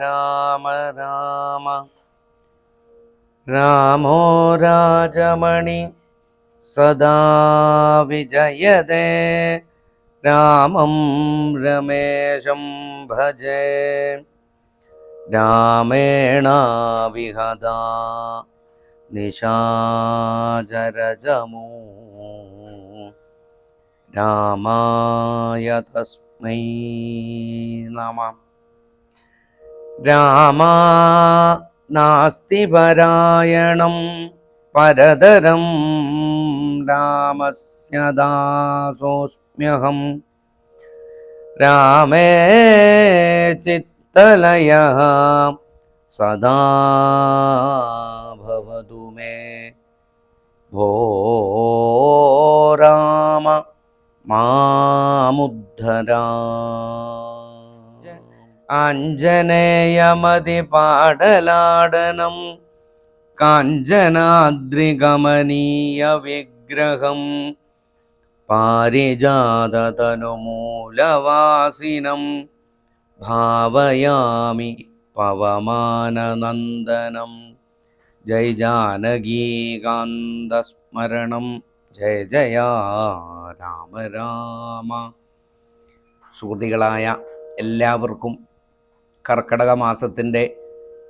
രാമ രാമ. രാമോ രാജമണി സദാ വിജയതേ. രാമം രമേശം ഭജേ. രാമേണ വിഹത നിശാചരജമൂ. രാമായ തസ്മൈ നമ. രാമാ നാസ്തി പരായണം പരതരം രാമസ്യ ദാസോസ്മ്യഹം. രാമേ ചിത്തലയ സദാ ഭവതു മേ. ഭോ രാമ മാമുദ്ധരാ. ആഞ്ജനേയമതി പാടലാടനം കാഞ്ചനാദ്രിഗമനീയ വിഗ്രഹം പാരിജാതതനുമൂലവാസിനം ഭാവയാമി പവമാനനന്ദനം ജയ ജാനകീകാന്തസ്മരണം ജയ ജയ രാമ രാമ. സുഹൃതികളായ എല്ലാവർക്കും കർക്കടക മാസത്തിന്റെ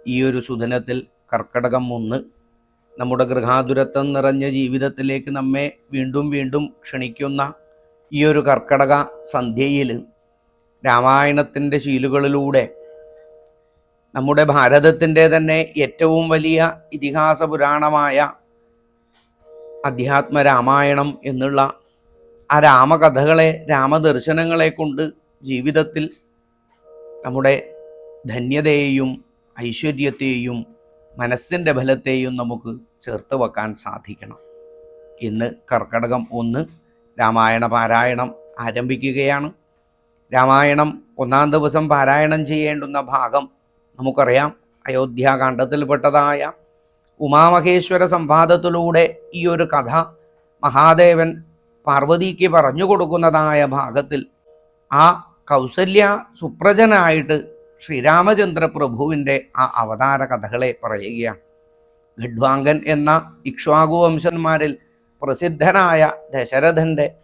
ഈ ഒരു സുദിനത്തിൽ കർക്കടകം ഒന്ന് നമ്മുടെ ഗൃഹാതുരത്വം നിറഞ്ഞ ജീവിതത്തിലേക്ക് നമ്മെ വീണ്ടും വീണ്ടും ക്ഷണിക്കുന്ന ഈ ഒരു കർക്കടക സന്ധ്യയിൽ രാമായണത്തിന്റെ ശീലുകളിലൂടെ നമ്മുടെ ഭാരതത്തിന്റെ തന്നെ ഏറ്റവും വലിയ ഇതിഹാസ പുരാണമായ അധ്യാത്മ രാമായണം എന്നുള്ള ആ രാമകഥകളെ രാമദർശനങ്ങളെ കൊണ്ട് ജീവിതത്തിൽ നമ്മുടെ ധന്യതയെയും ഐശ്വര്യത്തെയും മനസ്സിന്റെ ബലത്തെയും നമുക്ക് ചേർത്ത് വെക്കാൻ സാധിക്കണം. ഇന്ന് കർക്കടകം ഒന്ന് രാമായണ പാരായണം ആരംഭിക്കുകയാണ്. രാമായണം ഒന്നാം ദിവസം പാരായണം ചെയ്യേണ്ടുന്ന ഭാഗം നമുക്കറിയാം. അയോധ്യാകാന്ഡത്തിൽപ്പെട്ടതായ ഉമാമഹേശ്വര സംവാദത്തിലൂടെ ഈ ഒരു കഥ മഹാദേവൻ പാർവതിക്ക് പറഞ്ഞു കൊടുക്കുന്നതായ ഭാഗത്തിൽ ആ കൗസല്യ സുപ്രജനായിട്ട് ശ്രീരാമചന്ദ്ര പ്രഭുവിന്റെ ആ അവതാര കഥകളെ പറയുകയാണ്. ഗഡ്വാങ്കൻ എന്ന ഇക്ഷ്വാകു വംശന്മാരിൽ പ്രസിദ്ധനായ ദശരഥന്റെ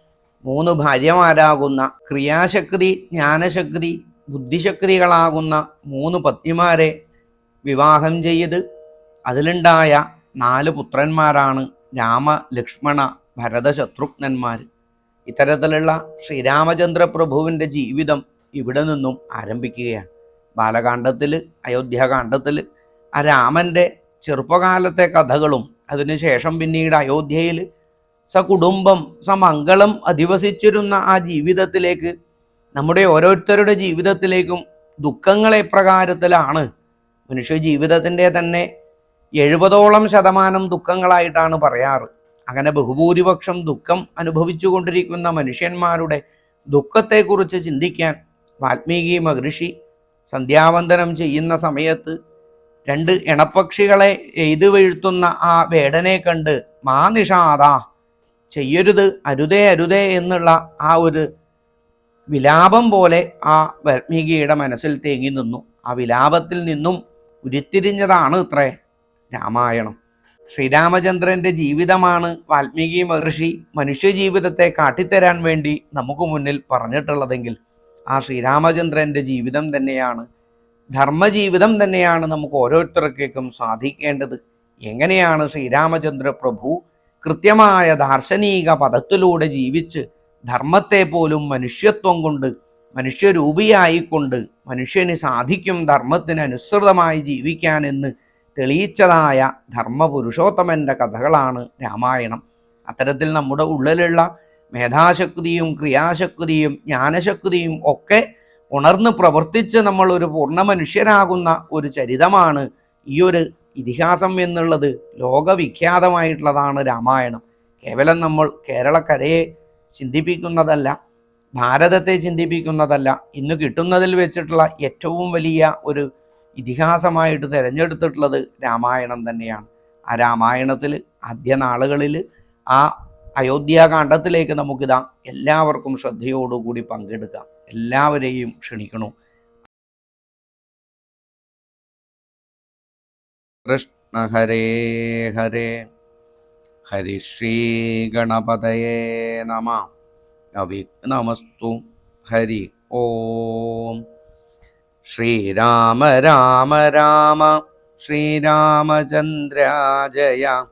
മൂന്ന് ഭാര്യമാരാകുന്ന ക്രിയാശക്തി ജ്ഞാനശക്തി ബുദ്ധിശക്തികളാകുന്ന മൂന്ന് പത്നിമാരെ വിവാഹം ചെയ്ത് അതിലുണ്ടായ നാല് പുത്രന്മാരാണ് രാമ ലക്ഷ്മണ ഭരത ശത്രുഘ്നന്മാർ ഇത്തരത്തിലുള്ള ശ്രീരാമചന്ദ്ര പ്രഭുവിന്റെ ജീവിതം ഇവിടെ നിന്നും ആരംഭിക്കുകയാണ്. ബാലകാന്ഡത്തിൽ അയോധ്യാകാന്ഡത്തിൽ ആ രാമന്റെ ചെറുപ്പകാലത്തെ കഥകളും അതിനുശേഷം പിന്നീട് അയോധ്യയിൽ സകുടുംബം സമംഗളം അധിവസിച്ചിരുന്ന ആ ജീവിതത്തിലേക്ക് നമ്മുടെ ഓരോരുത്തരുടെ ജീവിതത്തിലേക്കും ദുഃഖങ്ങൾ എപ്രകാരത്തിലാണ് മനുഷ്യ ജീവിതത്തിന്റെ തന്നെ എഴുപതോളം ശതമാനം ദുഃഖങ്ങളായിട്ടാണ് പറയാറ്. അങ്ങനെ ബഹുഭൂരിപക്ഷം ദുഃഖം അനുഭവിച്ചു കൊണ്ടിരിക്കുന്ന മനുഷ്യന്മാരുടെ ദുഃഖത്തെക്കുറിച്ച് ചിന്തിക്കാൻ വാൽമീകി മഹർഷി സന്ധ്യാവന്തനം ചെയ്യുന്ന സമയത്ത് രണ്ട് ഇണപ്പക്ഷികളെ എയ്തു വീഴ്ത്തുന്ന ആ വേടനെ കണ്ട് മാ നിഷാദ ചെയ്യരുത് അരുതേ അരുതേ എന്നുള്ള ആ ഒരു വിലാപം പോലെ ആ വാൽമീകിയുടെ മനസ്സിൽ തേങ്ങി നിന്നു. ആ വിലാപത്തിൽ നിന്നും ഉരുത്തിരിഞ്ഞതാണ് ഇത്രേ രാമായണം. ശ്രീരാമചന്ദ്രന്റെ ജീവിതമാണ് വാൽമീകി മഹർഷി മനുഷ്യജീവിതത്തെ കാട്ടിത്തരാൻ വേണ്ടി നമുക്ക് മുന്നിൽ പറഞ്ഞിട്ടുള്ളതെങ്കിൽ ആ ശ്രീരാമചന്ദ്രന്റെ ജീവിതം തന്നെയാണ്. ധർമ്മജീവിതം തന്നെയാണ് നമുക്ക് ഓരോരുത്തർക്കേക്കും സാധിക്കേണ്ടത്. എങ്ങനെയാണ് ശ്രീരാമചന്ദ്ര പ്രഭു കൃത്യമായ ദാർശനിക പദത്തിലൂടെ ജീവിച്ച് ധർമ്മത്തെ പോലും മനുഷ്യത്വം കൊണ്ട് മനുഷ്യരൂപിയായിക്കൊണ്ട് മനുഷ്യന് സാധിക്കും ധർമ്മത്തിന് അനുസൃതമായി ജീവിക്കാനെന്ന് തെളിയിച്ചതായ ധർമ്മപുരുഷോത്തമന്റെ കഥകളാണ് രാമായണം. അത്തരത്തിൽ നമ്മുടെ ഉള്ളിലുള്ള മേധാശക്തിയും ക്രിയാശക്തിയും ജ്ഞാനശക്തിയും ഒക്കെ ഉണർന്ന് പ്രവർത്തിച്ച് നമ്മൾ ഒരു പൂർണ മനുഷ്യരാകുന്ന ഒരു ചരിതമാണ് ഈ ഒരു ഇതിഹാസം എന്നുള്ളത് ലോകവിഖ്യാതമായിട്ടുള്ളതാണ് രാമായണം. കേവലം നമ്മൾ കേരളക്കരയെ ചിന്തിപ്പിക്കുന്നതല്ല ഭാരതത്തെ ചിന്തിപ്പിക്കുന്നതല്ല ഇന്ന് കിട്ടുന്നതിൽ വെച്ചിട്ടുള്ള ഏറ്റവും വലിയ ഒരു ഇതിഹാസമായിട്ട് തിരഞ്ഞെടുത്തിട്ടുള്ളത് രാമായണം തന്നെയാണ്. ആ രാമായണത്തിൽ ആദ്യ നാളുകളിൽ ആ അയോധ്യാകാന്ഡത്തിലേക്ക് നമുക്കിതാ എല്ലാവർക്കും ശ്രദ്ധയോടുകൂടി പങ്കെടുക്കാം. എല്ലാവരെയും ക്ഷണിക്കണു കൃഷ്ണ ഹരേ ഹരേ. ഹരിശ്രീഗണപതയേ നമ. അവിഘ്നമസ്തു ഹരി ഓം. ശ്രീരാമ രാമ രാമ ശ്രീരാമചന്ദ്ര ജയ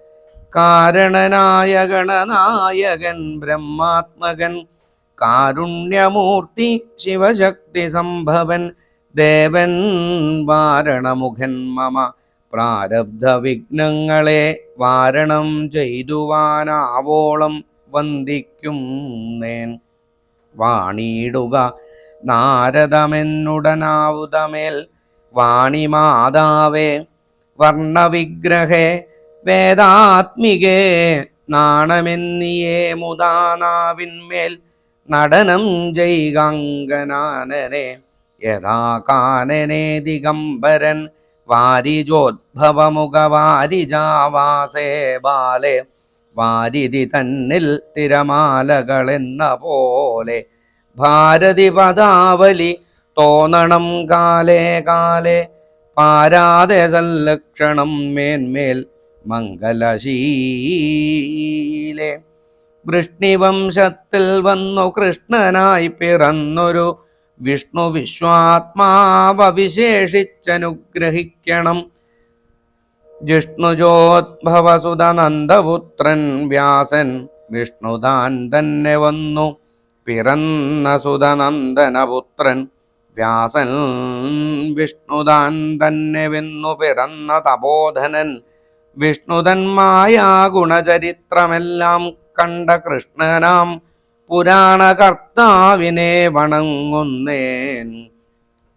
കാരണനായ ഗണനായകൻ ബ്രഹ്മാത്മകൻ കാരുണ്യമൂർത്തി ശിവശക്തി സംഭവൻ ദേവൻ വാരണമുഖൻ മമ. പ്രാരബ്ധ വിഘ്നങ്ങളെ വാരണം ചെയ്തുവാനാവോളം വന്ദിക്കും നേൻ വാണിയിടുക നാരദമെന്നുടനാവുതമേൽ വാണിമാതാവേ വർണവിഗ്രഹേ വേദാത്മികേ നാണമെന്നിയേ മുദാനാവിന്മേൽ നടനം ജൈകാങ്കനാനനെ യഥാ കാനനെ ദിഗംബരൻ വാരിജോദ്ഭവമുഖവാരിജാവാസേ ബാലെ. വാരിതി തന്നിൽ തിരമാലകളെന്ന പോലെ ഭാരതി പദാവലി തോന്നണം കാലേ കാലേ. പാരാതെ സല്ലക്ഷണം മേന്മേൽ മംഗലശീലേ. വൃഷ്ണിവംശത്തിൽ വന്നു കൃഷ്ണനായി പിറന്നൊരു വിഷ്ണു വിശ്വാത്മാവ വിശേഷിച്ചനുഗ്രഹിക്കണം ജിഷ്ണുജോദ്ഭവസുതനന്ദപുത്രൻ വ്യാസൻ വിഷ്ണുദാൻ തന്നെ വന്നു. പിറന്ന സുതനന്ദനപുത്രൻ വ്യാസൻ വിഷ്ണുദാൻ തന്നെ വിന്നു. പിറന്ന തപോധനൻ വിഷ്ണുതന്മായ ഗുണചരിത്രമെല്ലാം കണ്ട കൃഷ്ണനാം പുരാണകർത്താവിനെ വണങ്ങുന്നേൻ.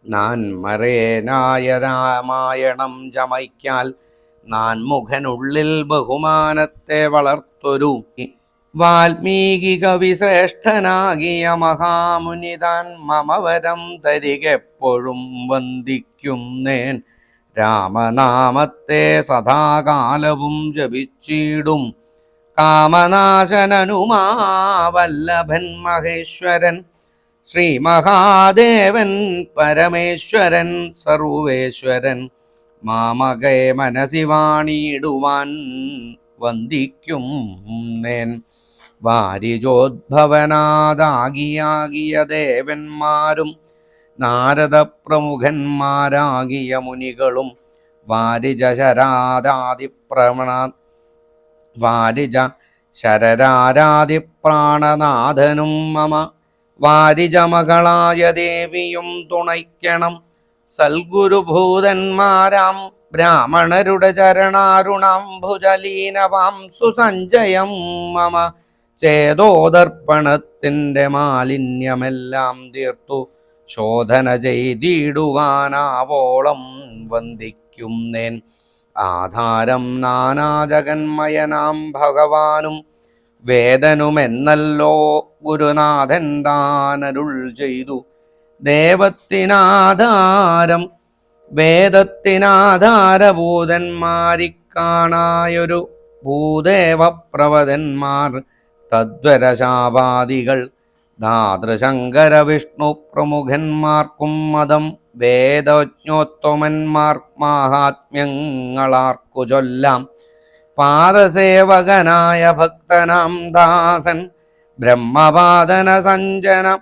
നാൻ മറേനായ രാമായണം ചമയ്ക്കാൽ നാൻ മുഖനുള്ളിൽ ബഹുമാനത്തെ വളർത്തൊരു വാൽമീകി കവി ശ്രേഷ്ഠനാകിയ മഹാമുനിതാൻ മമവരം തരികെപ്പോഴും വന്ദിക്കുന്നേൻ. രാമനാമത്തെ സദാകാലവും ജപിച്ചിടും. കാമനാശനനുമാവല്ലഭൻ മഹേശ്വരൻ ശ്രീ മഹാദേവൻ പരമേശ്വരൻ സർവേശ്വരൻ മാമകെ മനസി വാണിയിടുവാൻ വന്ദിക്കും നേൻ വാരിജോദ്ഭവനാദാകിയാകിയ ദേവന്മാരും നാരദ പ്രമുഖന്മാരാകിയ മുനികളും വാരിജ ശരാദാതിപ്രമണ വാരിജ ശരരാരാതിപ്രാണനാഥനും മമ വാരിജമകളായ ദേവിയും തുണയ്ക്കണം. സൽഗുരുഭൂതന്മാരാം ബ്രാഹ്മണരുടെ ചരണാരുണാം ഭുജലീനവാം സുസഞ്ജയം മമ ചേതോദർപ്പണത്തിന്റെ മാലിന്യമെല്ലാം തീർത്തു. ശോധന ചെയ്തിടുവാനാവോളം വന്ദിക്കുന്നേൻ. ആധാരം നാനാജഗന്മയനാം ഭഗവാനും വേദനുമെന്നല്ലോ ഗുരുനാഥൻ താനരുൾ ചെയ്തു. ദേവത്തിനാധാരം കാണായൊരു ഭൂദേവപ്രവതന്മാർ തദ്വരശാപാദികൾ ധാതൃശങ്കര വിഷ്ണു പ്രമുഖന്മാർക്കും മതം വേദജ്ഞോത്തമന്മാർ മാഹാത്മ്യങ്ങളാർക്കു ചൊല്ലാം പാദസേവകനായ ഭക്തനാം ദാസൻ ബ്രഹ്മപാദന സഞ്ജന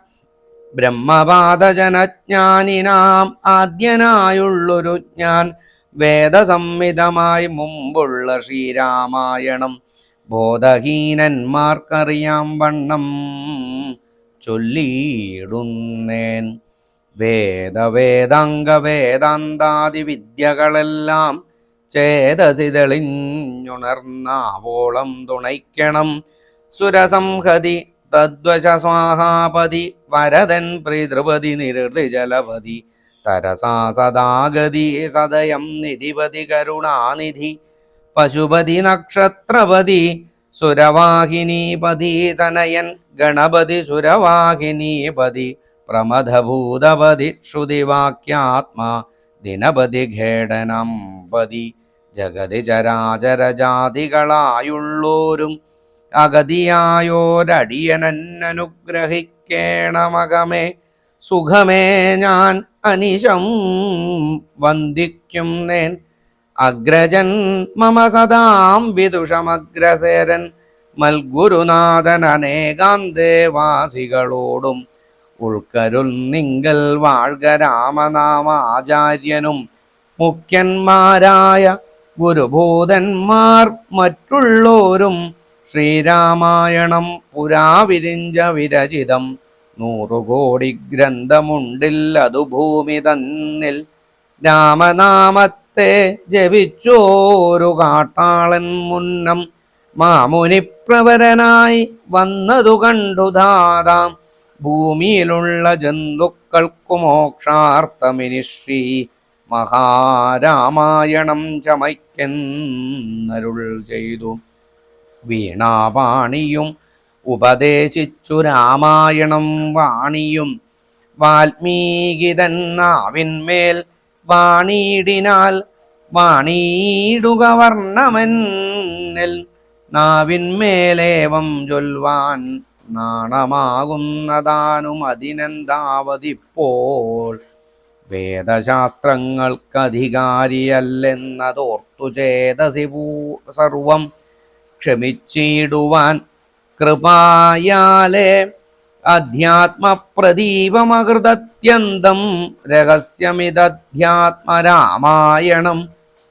ബ്രഹ്മപാദജനജ്ഞാനിനാം ആദ്യനായുള്ളൊരു ഞാൻ. വേദസംഹിതമായി മുമ്പുള്ള ശ്രീരാമായണം ബോധഹീനന്മാർക്കറിയാം വണ്ണം. ചൊല്ലിയിടുന്നേൻ. വേദവേദാംഗ വേദാന്താദി വിദ്യകളെല്ലാം ചേതസി തുണയ്ക്കണം. സുരസംഹതി തദ്വശസ്വാഹാപതി വരതൻ പ്രിതൃപതി നിരുജലപതി തരസാ സദാഗതി സദയം നിധിപതി കരുണാനിധി. പശുപതി നക്ഷത്രപതി സുരവാഹിനീപതി തനയൻ ഗണപതി സുരവാഹിനീപതി പ്രമഥഭൂതപതി ശ്രുതിവാക്യാത്മാ ദിനപതി ഖേടനംപതി ജഗതി ചരാചരജാതികളായുള്ളോരും അഗതിയായോരടിയനനുഗ്രഹിക്കേണമകമേ സുഖമേ ഞാൻ അനിശം വന്ദിക്കും നേൻ അഗ്രജൻ മമ സദാം വിദുഷമഗ്രസേരൻ മൽഗുരുനാഥൻ അനേകാന്തേവാസികളോടും ഉൾക്കരുൾ നിങ്കൽ വാഴ്ക രാമനാമാചാര്യനും മുഖ്യന്മാരായ ഗുരുഭൂതന്മാർ മറ്റുള്ളോരും ശ്രീരാമായണം പുരാവിരിഞ്ച വിരചിതം നൂറുകോടി ഗ്രന്ഥമുണ്ടില്ലതു ഭൂമി തന്നിൽ രാമനാമത്തെ ജപിച്ചോരു കാട്ടാളൻ മുന്നം മാമുനിപ്രവരനായി വന്നതു കണ്ടു ധാതാം ഭൂമിയിലുള്ള ജന്തുക്കൾക്കു മോക്ഷാർത്ഥമിനി ശ്രീ മഹാരാമായണം ചമയ്ക്കെന്നരുൾ ചെയ്തു. വീണാവാണിയും ഉപദേശിച്ചു രാമായണം വാണിയും. വാൽമീകിതൻ നാവിന്മേൽ വാണിയിടിനാൽ വാണിയിടുക വർണമെന്നിൽ നാവിന്മേലേവം ചൊൽവാൻ നാണമാകുന്നതാനും അതിനെന്താവതിപ്പോൾ? വേദശാസ്ത്രങ്ങൾക്കധികാരിയല്ലെന്നതോർത്തു ചേതസി പൂ സർവം ക്ഷമിച്ചിടുവാൻ കൃപായാലേ അധ്യാത്മപ്രദീപമകൃതത്യന്തം രഹസ്യമിതധ്യാത്മരാമായണം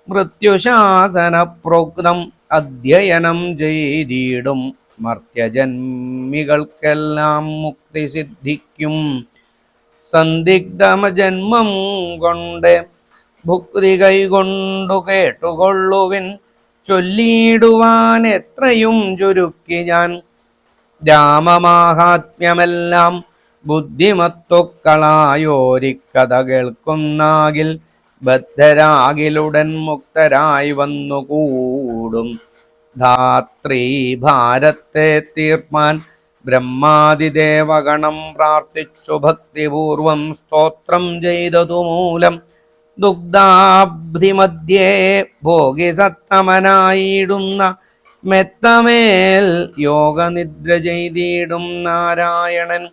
മൃത്യുശാസന പ്രോക്തം അധ്യയനം ചെയ്തിടും മർത്യജന്മികൾക്കെല്ലാം മുക്തി സിദ്ധിക്കും സന്ദിഗ്ധമജന്മം കൊണ്ട് ഭുക്തി കൈകൊണ്ടു കേട്ടുകൊള്ളുവിൻ. ചൊല്ലിയിടുവാൻ എത്രയും ചുരുക്കി ഞാൻ രാമമാഹാത്മ്യമെല്ലാം ബുദ്ധിമത്വക്കളായോരിക്കഥ കേൾക്കുന്നാകിൽ ബദ്ധരാകിലുടൻ മുക്തരായി വന്നുകൂടും. ധാത്രീ ഭാരത്തെ തീർപ്പാൻ ബ്രഹ്മാതിദേവഗണം പ്രാർത്ഥിച്ചു ഭക്തിപൂർവം സ്തോത്രം ചെയ്തതുമൂലം ദുഗ്ധാബ്ധിമധ്യേ ഭോഗിസത്തമനായിടുന്ന മെത്തമേൽ യോഗനിദ്ര ചെയ്തിടും നാരായണൻ.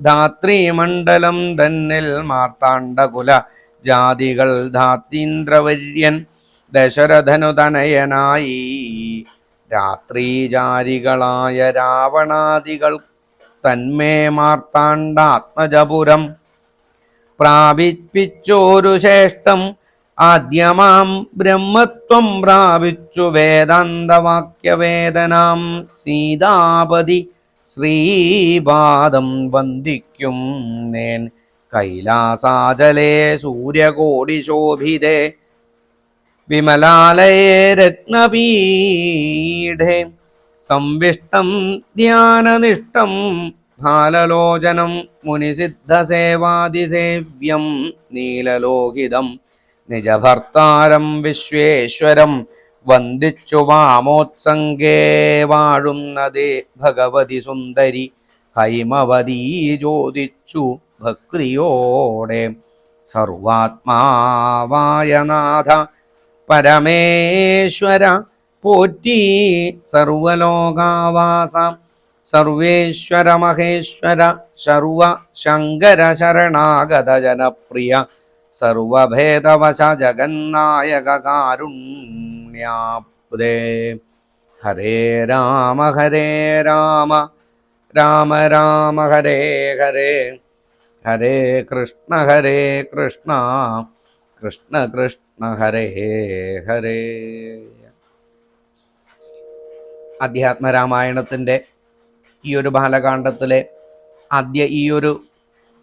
ധാത്രീമണ്ഡലം തന്നിൽ മാർത്താണ്ഡകുല. ജാതികൾ ധാത്തീന്ദ്രവര്യൻ ദശരഥനു തനയനായി രാത്രീചാരികളായ രാവണാദികൾ തന്മേ മാർത്താണ്ഡാത്മജപുരം. പ്രാപിപ്പിച്ചോരു ശ്രേഷ്ഠം ആദ്യമാം ബ്രഹ്മത്വം പ്രാപിച്ചു വേദാന്തവാക്യവേദനാം. സീതാപതി ശ്രീപാദം വന്ദിക്കും നേൻ കൈലാസാചലേ സൂര്യകോടി ശോഭിതേ വിമലാലയേ രത്നപീഠേ. സംവിഷ്ടം ധ്യാനനിഷ്ടം ഫാലലോചനം മുനിസിദ്ധസേവാതിസേവ്യം നീലലോഹിതം നിജഭർത്താരം വിശ്വേശ്വരം വന്ദിച്ചു വാമോത്സംഗേ വാഴുന്നതേ ഭഗവതി സുന്ദരി. ഹൈമവതീ ചോദിച്ചു ഭക്തിയോടെ. സർവാത്മാവായനാഥ പരമേശ്വര പോറ്റി സർവലോകാവാസം. സർവേശ്വര മഹേശ്വര സർവ ശങ്കര ശരണാഗത ജനപ്രിയ. സർവഭേദവശ ജഗന്നായക കാരുണ്യാപ്തേ ഹരേ രാമ ഹരേ രാമ രാമ രാമ ഹരേ ഹരേ. ഹരേ കൃഷ്ണ ഹരേ കൃഷ്ണ കൃഷ്ണ കൃഷ്ണ ഹരേ ഹരേ. അധ്യാത്മരാമായണത്തിന്റെ ഈ ഒരു ബാലകാണ്ഡത്തിലെ ആദ്യ ഈ ഒരു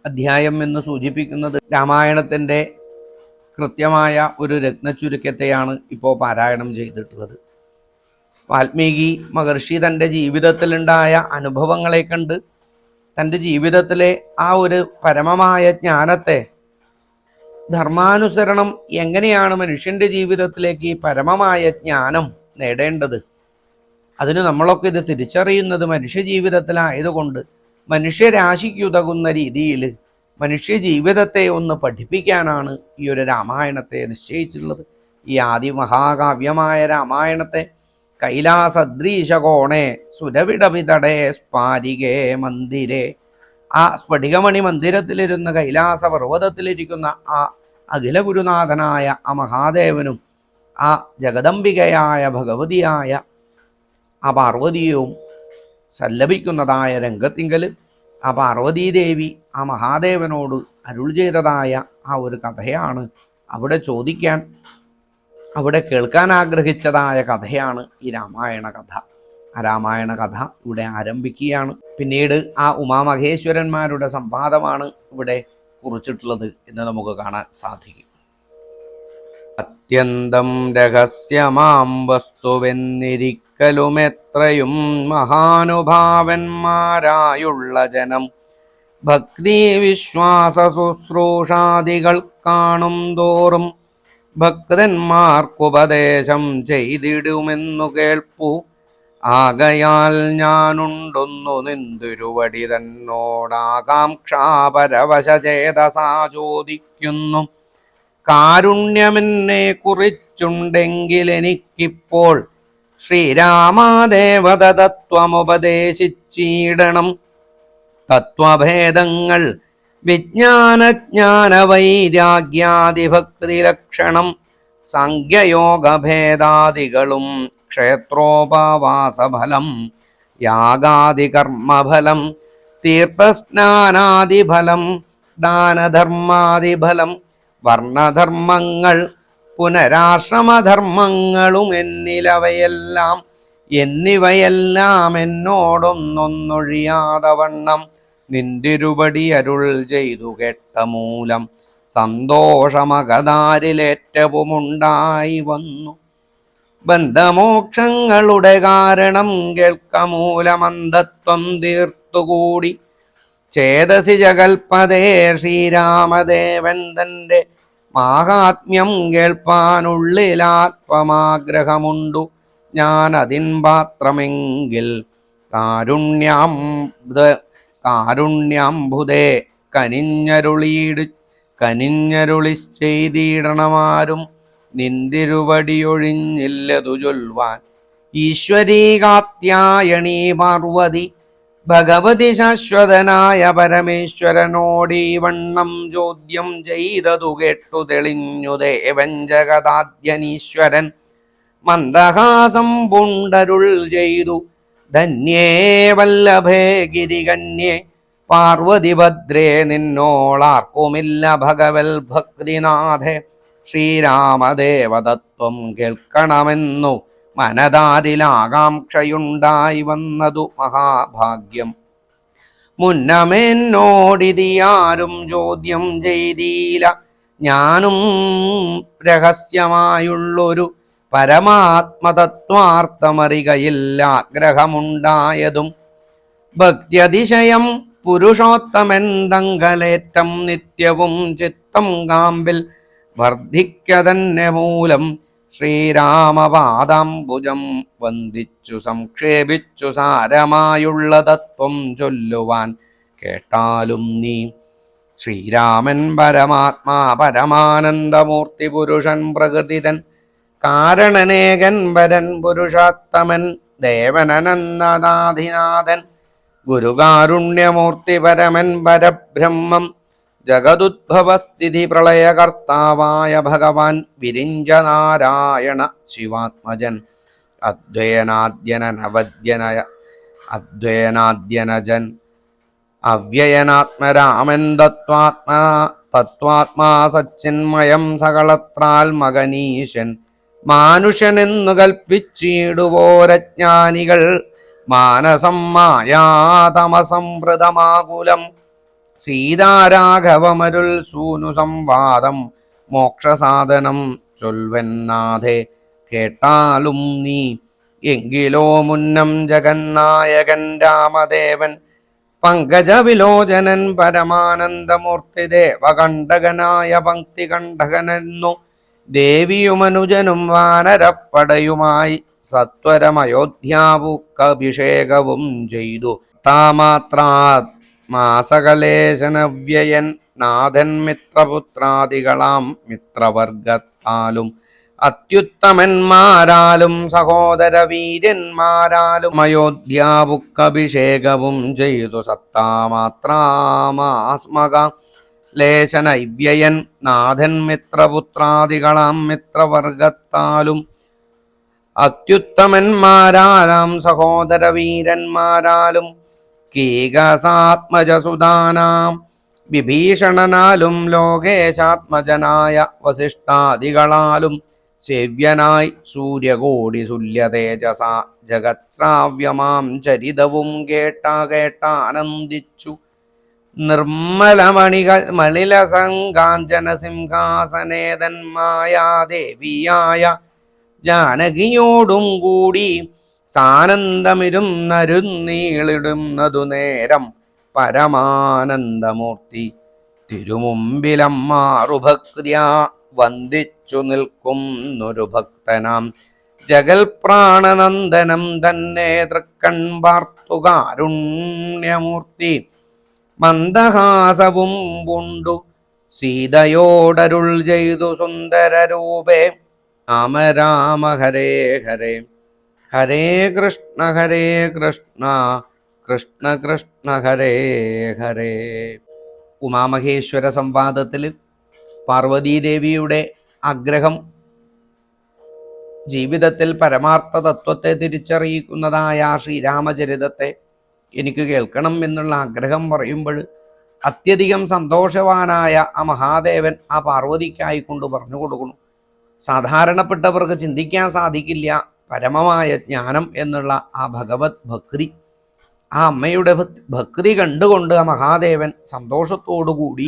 അധ്യായം എന്ന് സൂചിപ്പിക്കുന്നത് രാമായണത്തിന്റെ കൃത്യമായ ഒരു രത്നചുരുക്കത്തെയാണ് ഇപ്പോൾ പാരായണം ചെയ്തിട്ടുള്ളത്. വാൽമീകി മഹർഷി തന്റെ ജീവിതത്തിലുണ്ടായ അനുഭവങ്ങളെ കണ്ട് തന്റെ ജീവിതത്തിലെ ആ ഒരു പരമമായ ജ്ഞാനത്തെ ധർമാനുസരണം എങ്ങനെയാണ് മനുഷ്യന്റെ ജീവിതത്തിലേക്ക് ഈ പരമമായ ജ്ഞാനം നേടേണ്ടത്? അതിന് നമ്മളൊക്കെ ഇത് തിരിച്ചറിയുന്നത് മനുഷ്യ ജീവിതത്തിലായതുകൊണ്ട് മനുഷ്യരാശിക്കുതകുന്ന രീതിയിൽ മനുഷ്യ ജീവിതത്തെ ഒന്ന് പഠിപ്പിക്കാനാണ് ഈ ഒരു രാമായണത്തെ നിശ്ചയിച്ചിട്ടുള്ളത്. ഈ ആദി മഹാകാവ്യമായ രാമായണത്തെ കൈലാസദ്രീശകോണേ സുരവിടവിതടേ സ്പാരികേ മന്ദിരേ. ആ സ്ഫടികമണി മന്ദിരത്തിലിരുന്ന് കൈലാസ പർവതത്തിലിരിക്കുന്ന ആ അഖില ഗുരുനാഥനായ ആ മഹാദേവനും ആ ജഗദംബികയായ ഭഗവതിയായ ആ പാർവതിയും സല്ലപിക്കുന്നതായ രംഗത്തിങ്കൽ ആ പാർവതീദേവി ആ മഹാദേവനോട് അരുൾ ചെയ്തതായ ആ ഒരു കഥയാണ് അവിടെ ചോദിക്കാൻ അവിടെ കേൾക്കാൻ ആഗ്രഹിച്ചതായ കഥയാണ് ഈ രാമായണ കഥ. ആ രാമായണ കഥ ഇവിടെ ആരംഭിക്കുകയാണ്. പിന്നീട് ആ ഉമാമഹേശ്വരന്മാരുടെ സംവാദമാണ് ഇവിടെ കുറിച്ചിട്ടുള്ളത് എന്ന് നമുക്ക് കാണാൻ സാധിക്കും. അത്യന്തം രഹസ്യമാം വസ്തുവെന്നിരിക്കലും എത്രയും മഹാനുഭാവന്മാരായുള്ള ജനം. ഭക്തി വിശ്വാസ ശുശ്രൂഷാദികൾ കാണും തോറും ഭക്തന്മാർക്കുപദേശം ചെയ്തിടുമെന്നു കേൾപ്പു. ആകയാൽ ഞാനുണ്ടൊന്നു നിന്തുരുവടി തന്നോടാകാംക്ഷാപരവശ ചേതസാ ചോദിക്കുന്നു കാരുണ്യമെന്നെ കുറിച്ചുണ്ടെങ്കിൽ എനിക്കിപ്പോൾ ശ്രീരാമാദേവത തത്വമുപദേശിച്ചിടണം തത്വഭേദങ്ങൾ വിജ്ഞാനജ്ഞാന സംഖ്യയോഗഭേദാദികളും ലക്ഷണം സാഖ്യയോഗഭേദാദികളും ക്ഷേത്രോപവാസഫലം യാഗാദികർമ്മഫലം തീർത്ഥസ്നാനാദിഫലം ദാനധർമാദിഫലം വർണധർമ്മങ്ങൾ പുനരാശ്രമധർമ്മങ്ങളും എന്നിലവയെല്ലാം എന്നിവയെല്ലാം എന്നോടൊന്നൊന്നൊഴിയാതെ വണ്ണം നിന്തിരുപടി അരുൾ ചെയ്തു കേട്ട മൂലം സന്തോഷമകതാരിലേറ്റവും ഉണ്ടായി വന്നു. ബന്ധമോക്ഷങ്ങളുടെ കാരണം കേൾക്കമൂലമന്ധത്വം തീർത്തുകൂടി. ചേതസി ജഗൽപദേ ശ്രീരാമദേവൻ തന്റെ മാഹാത്മ്യം കേൾപ്പാനുള്ളിലാത്മമാഗ്രഹമുണ്ടു. ഞാൻ അതിൻ പാത്രമെങ്കിൽ കാരുണ്യാം കാരുണ്യാംബുദേ കനിഞ്ഞരുളീട് കനിഞ്ഞരുളി ചെയ്തിടണമാരും നിന്തിരുവടിയൊഴിഞ്ഞില്ലതു ചൊൽവാൻ ഈശ്വരീകാത്യായണീ പാർവതി ഭഗവതി ശാശ്വതനായ പരമേശ്വരനോടീ വണ്ണം ചോദ്യം ചെയ്തതു കേട്ടു തെളിഞ്ഞു ദേവൻ ജഗദാദ്യനീശ്വരൻ മന്ദഹാസം പുണ്ടരുൾ ചെയ്തു. ധന്യേ വല്ലഭേ ഗിരികന്യേ പാർവതി ഭദ്രേ നിന്നോളാർക്കുമില്ല ഭഗവൽ ഭക്തിനാഥേ ശ്രീരാമദേവതത്വം കേൾക്കണമെന്നു മനതാരിലാകാംക്ഷയുണ്ടായി വന്നതു മഹാഭാഗ്യം. മുന്നമെന്നോടിതിയാരും ചോദ്യം ചെയ്തീല. ഞാനും രഹസ്യമായുള്ളൊരു പരമാത്മതത്വാർത്ഥമറികയില്ല ആഗ്രഹമുണ്ടായതും. ഭക്തിയതിശയം പുരുഷോത്തമെന്തങ്കലേറ്റം നിത്യവും ചിത്തം കാമ്പിൽ വർദ്ധിക്കതന്നെ മൂലം ശ്രീരാമപാദാംബുജം വന്ദിച്ചു സംക്ഷേപിച്ചു സാരമായുള്ള തത്വം ചൊല്ലുവാൻ കേട്ടാലും നീ ശ്രീരാമൻ പരമാത്മാ പരമാനന്ദമൂർത്തി പുരുഷൻ പ്രകൃതിതൻ കാരണനേകൻ വരൻ പുരുഷോത്തമൻ ദേവനനന്ദനാധിനാഥൻ ഗുരുകാരുണ്യമൂർത്തി പരമൻ പരബ്രഹ്മം ജഗതുദ്ഭവസ്ഥിതി പ്രളയകർത്താവായ ഭഗവാൻ വിരിഞ്ച നാരായണ ശിവാത്മജൻ. അദ്വയനാദ്യനവദ്യനയ അദ്വയനാദ്യനജൻ. അവ്യയനാത്മരാമൻ തത്വാത്മാ തത്വാത്മാ സച്ചിന്മയം സകളത്രാൽ മകനീശൻ. മാനുഷനെന്നു കൽപ്പിച്ചിടുവോരജ്ഞാനികൾ. മാനസം മായാതമസംവൃതമാകുലം. സീതാരാഘവമരുൾ സൂനു സംവാദം മോക്ഷസാധനം ചൊൽവെന്നാഥെ കേട്ടാലും നീ എങ്കിലോ മുന്നം ജഗന്നായകൻ രാമദേവൻ പങ്കജവിലോചനൻ പരമാനന്ദമൂർത്തി ദേവകണ്ഠകനായ പങ്ക്തി കണ്ഠകനെന്നു ദേവിയുമനുജനും വാനരപ്പടയുമായി സത്വരമയോധ്യാവുക്കഭിഷേകവും ചെയ്തു. താമാത്രാ മാസകലേശനവ്യയൻ നാഥൻ മിത്രപുത്രാദികളാം മിത്രവർഗത്താലും അത്യുത്തമന്മാരാലും സഹോദര വീരന്മാരാലും അയോധ്യാവുക്കഭിഷേകവും ചെയ്തു സത്താമാത്രാമാസ്മക ലേശനൈവ്യയൻ നാഥൻ മിത്രപുത്രാദികളാം മിത്രവർഗത്താലും അത്യുത്തമന്മാരാലാം സഹോദര വീരന്മാരാലും കീകസാത്മജസുതാനാം വിഭീഷണനാലും ലോകേശാത്മജനായ വസിഷ്ഠാദികളാലും സേവ്യനായി സൂര്യകോടി സുല്യതേജസ ജഗത്രാവ്യമാം ചരിതവും കേട്ട കേട്ടാനന്ദിച്ചു നിർമ്മലമണികൾ മളിലസങ്കാഞ്ചന സിംഹാസനേതന്മായ ദേവിയായ ജാനകിയോടും കൂടി സാനന്ദമിരും നരുന്നീളിടുന്നതു നേരം പരമാനന്ദമൂർത്തി. തിരുമുമ്പിലമ്മാറുഭക്തിയാ വന്ദിച്ചു നിൽക്കുന്നൊരു ഭക്തനാം. ജഗൽപ്രാണനന്ദനം തന്നെ തൃക്കൺ പാർത്തുകാരുണ്യമൂർത്തി മന്ദഹാസവും പുണ്ടു സീതയോടരുൾ ചെയ്തു സുന്ദരരൂപേ. രാമ രാമ ഹരേ ഹരേ. ഹരേ കൃഷ്ണ ഹരേ കൃഷ്ണ കൃഷ്ണ കൃഷ്ണ ഹരേ ഹരേ. ഉമാമഹേശ്വര സംവാദത്തിൽ പാർവതീദേവിയുടെ ആഗ്രഹം ജീവിതത്തിൽ പരമാർത്ഥ തത്വത്തെ തിരിച്ചറിയിക്കുന്നതായ ആ ശ്രീരാമചരിതത്തെ എനിക്ക് കേൾക്കണം എന്നുള്ള ആഗ്രഹം പറയുമ്പോൾ അത്യധികം സന്തോഷവാനായ ആ മഹാദേവൻ ആ പാർവതിക്കായി കൊണ്ട് പറഞ്ഞു കൊടുക്കുന്നു. സാധാരണപ്പെട്ടവർക്ക് ചിന്തിക്കാൻ സാധിക്കില്ല. പരമമായ ജ്ഞാനം എന്നുള്ള ആ ഭഗവത് ഭക്തി ആ അമ്മയുടെ ഭക്- ഭക്തി കണ്ടുകൊണ്ട് ആ മഹാദേവൻ സന്തോഷത്തോടുകൂടി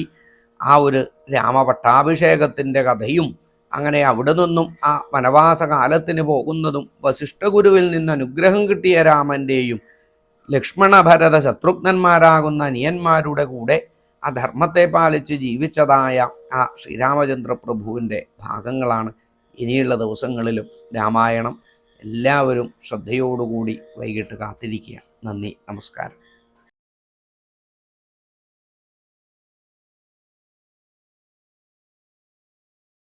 ആ ഒരു രാമപട്ടാഭിഷേകത്തിന്റെ കഥയും അങ്ങനെ അവിടെ നിന്നും ആ വനവാസ കാലത്തിന് പോകുന്നതും വസിഷ്ഠഗുരുവിൽ നിന്ന് അനുഗ്രഹം കിട്ടിയ രാമന്റെയും ലക്ഷ്മണ ഭരത ശത്രുഘ്നന്മാരാകുന്ന അനിയന്മാരുടെ കൂടെ ആ ധർമ്മത്തെ പാലിച്ച് ജീവിച്ചതായ ആ ശ്രീരാമചന്ദ്ര പ്രഭുവിന്റെ ഭാഗങ്ങളാണ് ഇനിയുള്ള ദിവസങ്ങളിലും രാമായണം എല്ലാവരും ശ്രദ്ധയോടുകൂടി വൈകിട്ട് കാത്തിരിക്കുക. നന്ദി നമസ്കാരം.